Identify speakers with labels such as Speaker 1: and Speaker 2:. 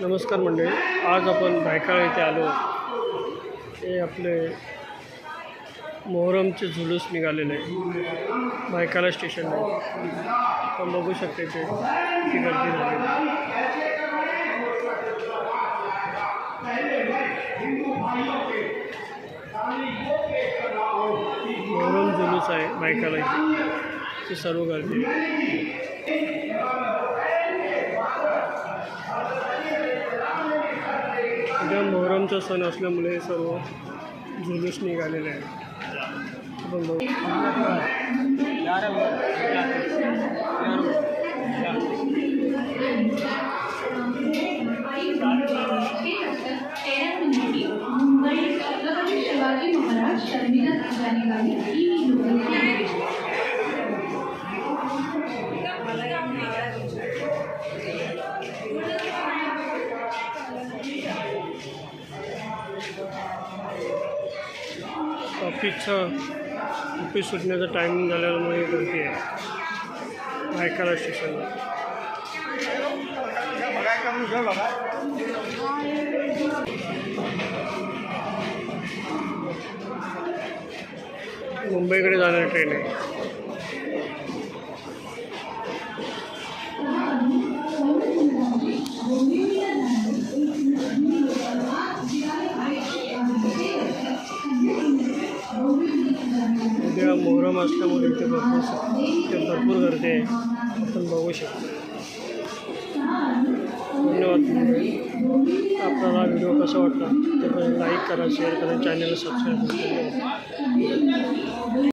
Speaker 1: नमस्कार मंडळी. आज आपण भायखळा येथे आलो. हे आपले मोहरमचे जुलूस निघालेले. आहे भायखळा स्टेशनला. आपण बघू शकते ते गर्दी झाली. मोहरम जुलूस आहे भायखळा इथे. ती सर्व गर्दी. उद्या मोहरमचा सण असल्यामुळे सर्व जुलूस निघालेले आहे ऑफिसचं ऑफिस सुटण्याचं टायमिंग झाल्यामुळे गर्दी आहे. भायखळा स्टेशनला मुंबईकडे जाणारी ट्रेन आहे. मोहरम असल्यामुळे इथे भरपूर इथे भरपूर गर्दी आहे. आपण बघू शकतो. धन्यवाद. आपल्याला व्हिडिओ कसा वाटला ते लाईक करा शेअर करा चॅनलला सबस्क्राईब करा.